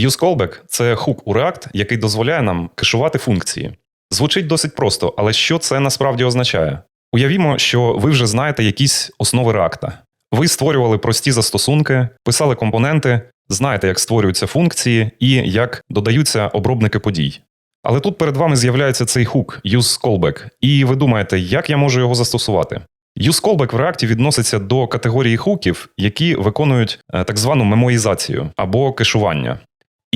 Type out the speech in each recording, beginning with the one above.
UseCallback – це хук у React, який дозволяє нам кешувати функції. Звучить досить просто, але що це насправді означає? Уявімо, що ви вже знаєте якісь основи React. Ви створювали прості застосунки, писали компоненти, знаєте, як створюються функції і як додаються обробники подій. Але тут перед вами з'являється цей хук UseCallback, і ви думаєте, як я можу його застосувати? UseCallback в React відноситься до категорії хуків, які виконують е, так звану мемоїзацію або кешування.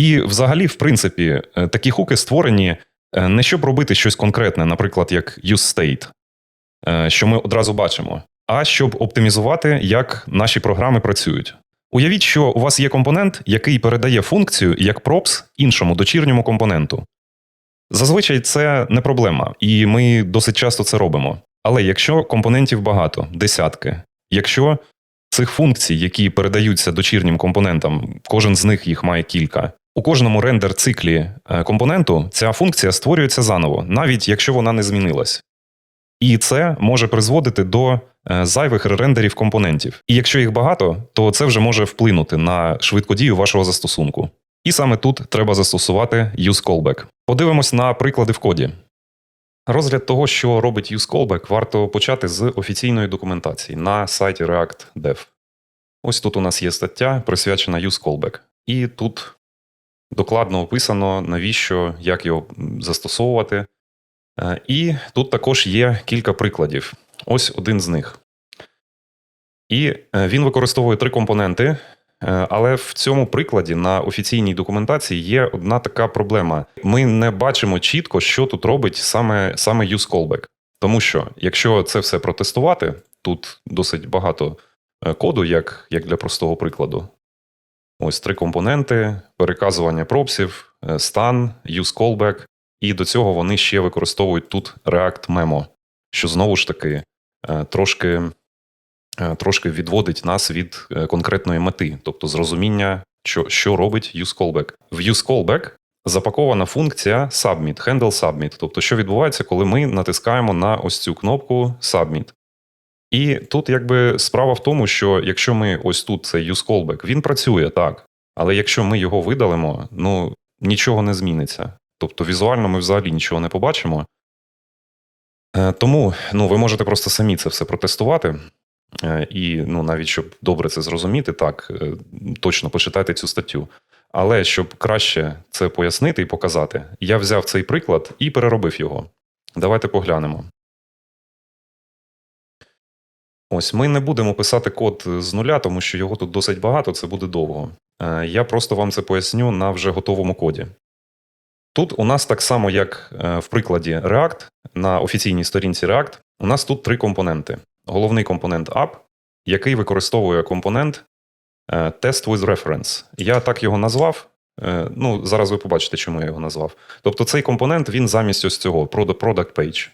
І, взагалі, в принципі, е, такі хуки створені е, не щоб робити щось конкретне, наприклад, як useState, е, що ми одразу бачимо, а щоб оптимізувати, як наші програми працюють. Уявіть, що у вас є компонент, який передає функцію як props іншому дочірньому компоненту. Зазвичай це не проблема, і ми досить часто це робимо. Але якщо компонентів багато, десятки, якщо цих функцій, які передаються дочірнім компонентам, кожен з них їх має кілька. У кожному рендер-циклі е, компоненту ця функція створюється заново, навіть якщо вона не змінилась. І це може призводити до е, зайвих рендерів компонентів. І якщо їх багато, то це вже може вплинути на швидкодію вашого застосунку. І саме тут треба застосувати useCallback. Подивимось на приклади в коді. Розгляд того, що робить useCallback, варто почати з офіційної документації на сайті React Dev. Ось тут у нас є стаття, присвячена useCallback. І тут докладно описано, навіщо, як його застосовувати. Е, І тут також є кілька прикладів. Ось один з них. І е, він використовує три компоненти. Е, Але в цьому прикладі на офіційній документації є одна така проблема. Ми не бачимо чітко, що тут робить саме, саме useCallback. Тому що, якщо це все протестувати, тут досить багато коду, як, як для простого прикладу. Ось три компоненти: переказування пропсів, е, стан, useCallback, і до цього вони ще використовують тут React Memo, що знову ж таки е, трошки е, трошки відводить нас від конкретної мети, тобто зрозуміння, що, що робить useCallback. В useCallback запакована функція submit, handle submit, тобто що відбувається, коли ми натискаємо на ось цю кнопку submit. І тут якби справа в тому, що якщо ми ось тут цей useCallback, він працює так, але якщо ми його видалимо, ну нічого не зміниться. Тобто візуально ми взагалі нічого не побачимо. Е, Тому ну, ви можете просто самі це все протестувати. Е, І ну, навіть щоб добре це зрозуміти, так, е, точно почитайте цю статтю. Але щоб краще це пояснити і показати, я взяв цей приклад і переробив його. Давайте поглянемо. Ось ми не будемо писати код з нуля, тому що його тут досить багато, це буде довго. Е, Я просто вам це поясню на вже готовому коді. Тут у нас так само, як е, в прикладі React, на офіційній сторінці React, у нас тут три компоненти. Головний компонент app, який використовує компонент е, Test with Reference. Я так його назвав. Е, Ну, зараз ви побачите, чому я його назвав. Тобто цей компонент він замість ось цього Product Page.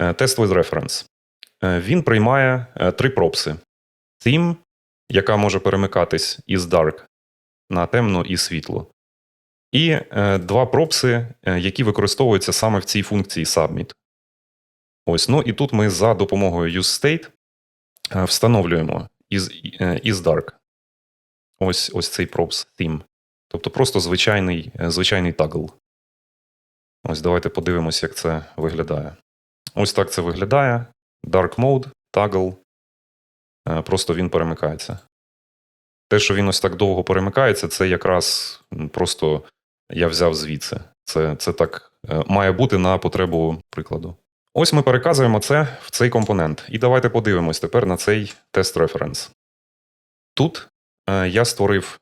Е, Test with Reference. Е, Він приймає е, три пропси: Theme, яка може перемикатись із Dark на темно і світло. І е, два пропси, які використовуються саме в цій функції submit. Ось, ну і тут ми за допомогою useState встановлюємо is, е, isDark. Ось ось цей props theme. Тобто просто звичайний, звичайний тагл. Ось давайте подивимося, як це виглядає. Ось так це виглядає. Dark mode, toggle. Е, Просто він перемикається. Те, що він ось так довго перемикається, це якраз просто я взяв звідси. Це, це так е, має бути на потребу прикладу. Ось ми переказуємо це в цей компонент. І давайте подивимось тепер на цей тест референс. Тут е, я створив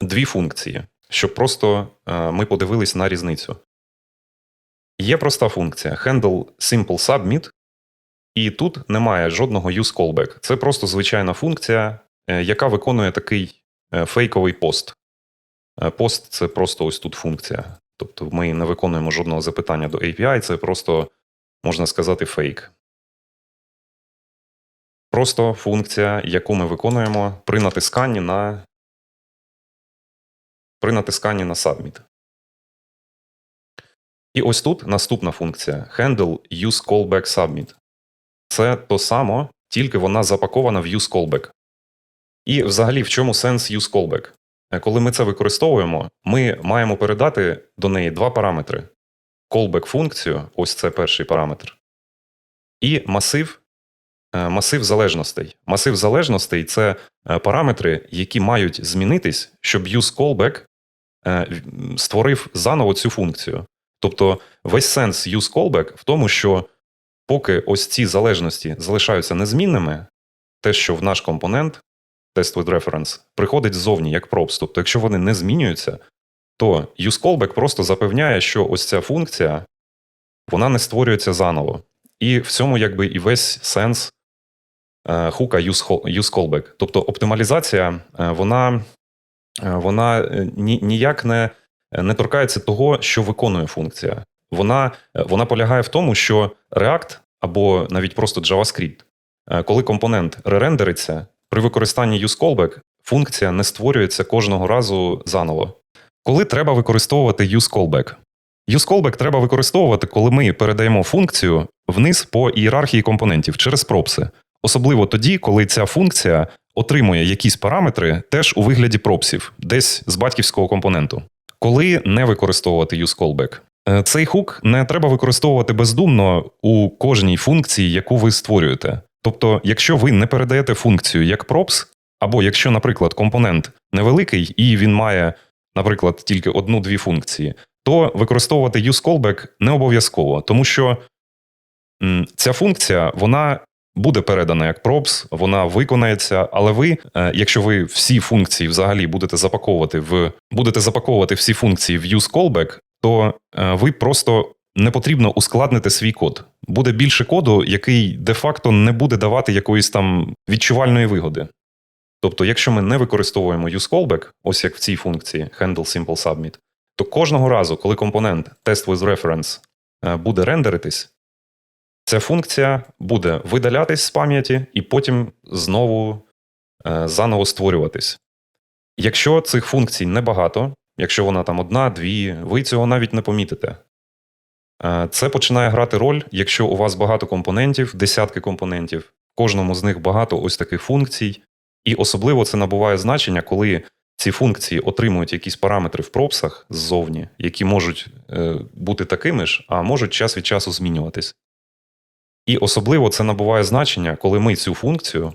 дві функції, щоб просто ми подивились на різницю. Є проста функція handle simple submit, і тут немає жодного use callback. Це просто звичайна функція, е, яка виконує такий е, фейковий пост. Е, Пост це просто ось тут функція. Тобто ми не виконуємо жодного запитання до API, це просто, можна сказати, фейк. Просто функція, яку ми виконуємо при натисканні на при натисканні на Submit. І ось тут наступна функція handle use callback submit. Це то само, тільки вона запакована в use callback. І взагалі, в чому сенс use callback? е, коли ми це використовуємо, ми маємо передати до неї два параметри: callback функцію, ось це перший параметр, і масив, е, масив залежностей. Масив залежностей це е, параметри, які мають змінитись, щоб useCallback е, в- створив заново цю функцію. Тобто весь сенс useCallback в тому, що поки ось ці залежності залишаються незмінними, те, що в наш компонент test with reference приходить ззовні як props. Тобто, якщо вони не змінюються, то useCallback просто запевняє, що ось ця функція вона не створюється заново. І в цьому якби і весь сенс е, хука use- useCallback. Тобто оптималізація, е, вона, е, вона ні- ніяк не, не торкається того, що виконує функція. Вона, е, вона полягає в тому, що React або навіть просто JavaScript, е, коли компонент ререндериться, при використанні useCallback функція не створюється кожного разу заново. Коли треба використовувати useCallback? UseCallback треба використовувати, коли ми передаємо функцію вниз по ієрархії компонентів через пропси. Особливо тоді, коли ця функція отримує якісь параметри теж у вигляді пропсів, десь з батьківського компоненту. Коли не використовувати useCallback? Е, Цей хук не треба використовувати бездумно у кожній функції, яку ви створюєте. Тобто, якщо ви не передаєте функцію як props, або якщо, наприклад, компонент невеликий і він має, наприклад, тільки одну-дві функції, то використовувати useCallback не обов'язково, тому що ця функція вона буде передана як props, вона виконається, але ви, е, якщо ви всі функції взагалі будете запаковувати в будете запаковувати всі функції в useCallback, то е, ви просто не потрібно ускладнити свій код. Буде більше коду, який де-факто не буде давати якоїсь там відчувальної вигоди. Тобто, якщо ми не використовуємо useCallback, ось як в цій функції handle simple submit, то кожного разу, коли компонент test with reference е, буде рендеритись, ця функція буде видалятись з пам'яті і потім знову е, заново створюватись. Якщо цих функцій небагато, якщо вона там одна, дві, ви цього навіть не помітите. Е, Це починає грати роль, якщо у вас багато компонентів, десятки компонентів, в кожному з них багато ось таких функцій, і особливо це набуває значення, коли ці функції отримують якісь параметри в пропсах ззовні, які можуть е, бути такими ж, а можуть час від часу змінюватись. І особливо це набуває значення, коли ми цю функцію,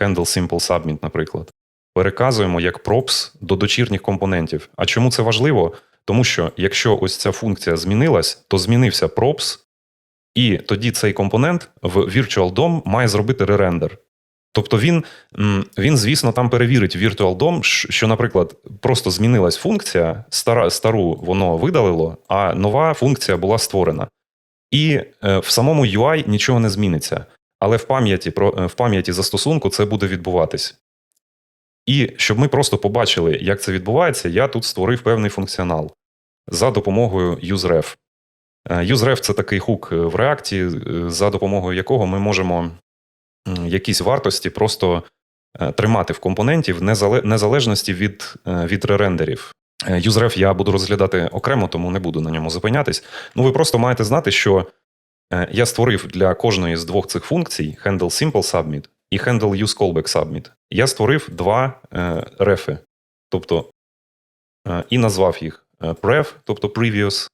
handle simple submit, наприклад, переказуємо як props до дочірніх компонентів. А чому це важливо? Тому що якщо ось ця функція змінилась, то змінився props, і тоді цей компонент в Virtual DOM має зробити ререндер. Тобто він, він, звісно, там перевірить Virtual DOM, що, наприклад, просто змінилась функція, стара, стару воно видалило, а нова функція була створена. І е, в самому UI нічого не зміниться, але в пам'яті е, в пам'яті застосунку це буде відбуватись. І щоб ми просто побачили, як це відбувається, я тут створив певний функціонал за допомогою useRef. Е, useRef – це такий хук е, в е, за допомогою якого ми можемо якісь вартості просто е, тримати в компоненті в незалежності від, від ререндерів. UseRef я буду розглядати окремо, тому не буду на ньому зупинятись. Ну, ви просто маєте знати, що я створив для кожної з двох цих функцій handle simple submit і handle useCallback submit. Я створив два е, рефи, тобто е, і назвав їх е, prev, тобто previous,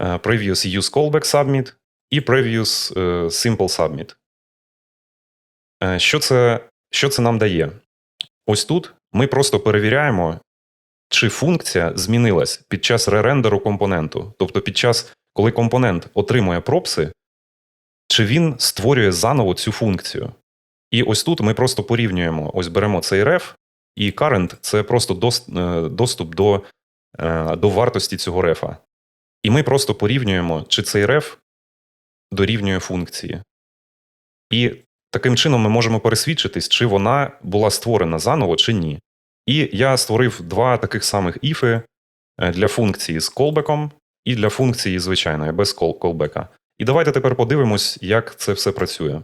е, previous useCallback submit і previous е, simple submit. Е, Що це, що це нам дає? Ось тут ми просто перевіряємо, чи функція змінилась під час ререндеру компоненту. Тобто, під час, коли компонент отримує пропси, чи він створює заново цю функцію. І ось тут ми просто порівнюємо: ось беремо цей реф, і current – це просто е, доступ до, е, до вартості цього рефа. І ми просто порівнюємо, чи цей реф дорівнює функції. І таким чином ми можемо пересвідчитись, чи вона була створена заново, чи ні. І я створив два таких самих іфи е, для функції з колбеком і для функції звичайної, без колбека. І давайте тепер подивимось, як це все працює.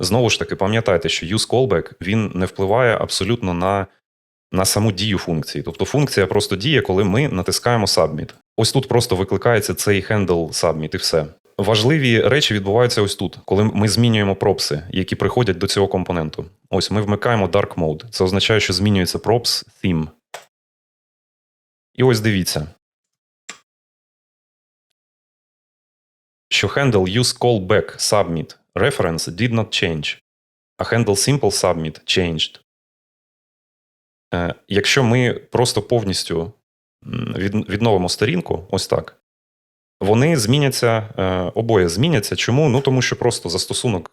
Знову ж таки, пам'ятайте, що useCallback він не впливає абсолютно на, на саму дію функції. Тобто функція просто діє, коли ми натискаємо Submit. Ось тут просто викликається цей handle Submit і все. Важливі речі відбуваються ось тут, коли ми змінюємо пропси, які приходять до цього компоненту. Ось ми вмикаємо Dark Mode. Це означає, що змінюється props theme. І ось дивіться. Що handle use callback submit reference did not change, а handle simple submit changed. Е, Якщо ми просто повністю відновимо сторінку, ось так, вони зміняться, е, обоє зміняться. Чому? Ну тому що просто застосунок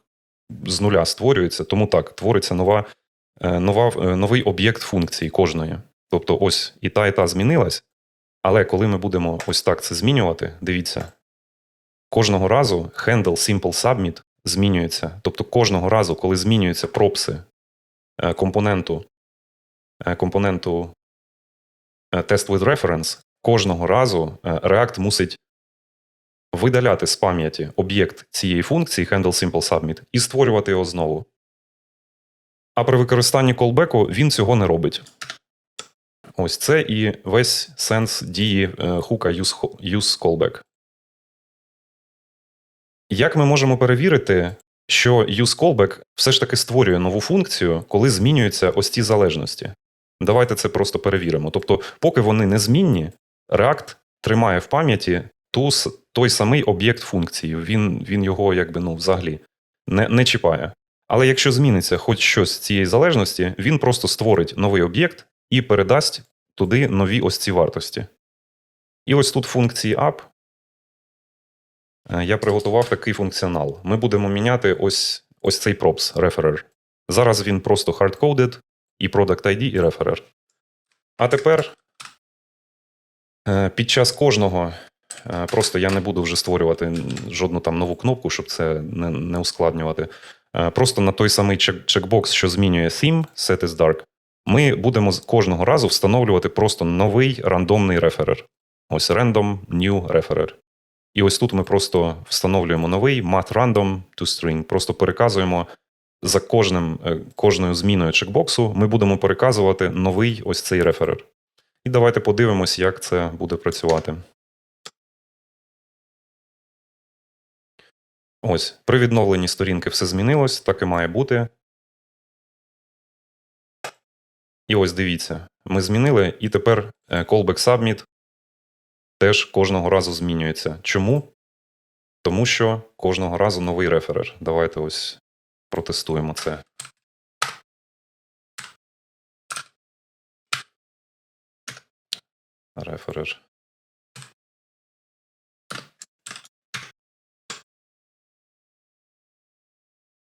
з нуля створюється, тому так, твориться нова, е, нова, новий об'єкт функції кожної. Тобто, ось і та, і та змінилась. Але коли ми будемо ось так це змінювати, дивіться, кожного разу handle simple submit змінюється. Тобто кожного разу, коли змінюються пропси е, компоненту, е, компоненту е, test with reference, кожного разу React мусить видаляти з пам'яті об'єкт цієї функції handle simple submit і створювати його знову. А при використанні колбеку він цього не робить. Ось це і весь сенс дії хука use callback. Як ми можемо перевірити, що use callback все ж таки створює нову функцію, коли змінюються ось ці залежності? Давайте це просто перевіримо. Тобто, поки вони незмінні, React тримає в пам'яті ту, той самий об'єкт функції. Він, він його якби ну, взагалі не, не чіпає. Але якщо зміниться хоч щось з цієї залежності, він просто створить новий об'єкт і передасть туди нові ось ці вартості. І ось тут функції app я приготував такий функціонал. Ми будемо міняти ось, ось цей props, referer. Зараз він просто hardcoded, і product ID, і referer. А тепер е, під час кожного, е, просто я не буду вже створювати жодну там нову кнопку, щоб це не, не ускладнювати. Е, Просто на той самий чек- чекбокс, що змінює theme, set is dark, ми будемо кожного разу встановлювати просто новий рандомний реферер. Ось random new referer. І ось тут ми просто встановлюємо новий math random to string, просто переказуємо за кожним, е, кожною зміною чекбоксу, ми будемо переказувати новий ось цей реферер. І давайте подивимось, як це буде працювати. Ось, при відновленні сторінки все змінилось, так і має бути. І ось дивіться, ми змінили, і тепер е, callback submit теж кожного разу змінюється. Чому? Тому що кожного разу новий реферер. Давайте ось протестуємо це. Реферер.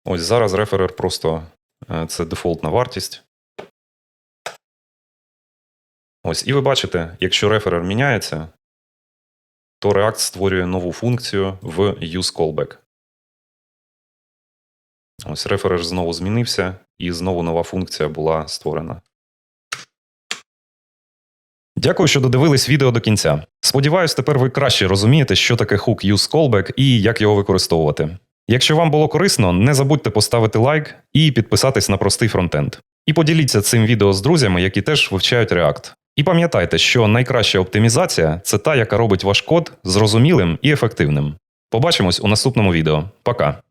Ось зараз реферер просто е, це дефолтна вартість. Ось, і ви бачите, якщо реферер міняється, то React створює нову функцію в useCallback. Ось реферер знову змінився, і знову нова функція була створена. Дякую, що додивились відео до кінця. Сподіваюсь, тепер ви краще розумієте, що таке hook use callback і як його використовувати. Якщо вам було корисно, не забудьте поставити лайк і підписатись на простий фронтенд. І поділіться цим відео з друзями, які теж вивчають React. І пам'ятайте, що найкраща оптимізація це та, яка робить ваш код зрозумілим і ефективним. Побачимось у наступному відео. Пока!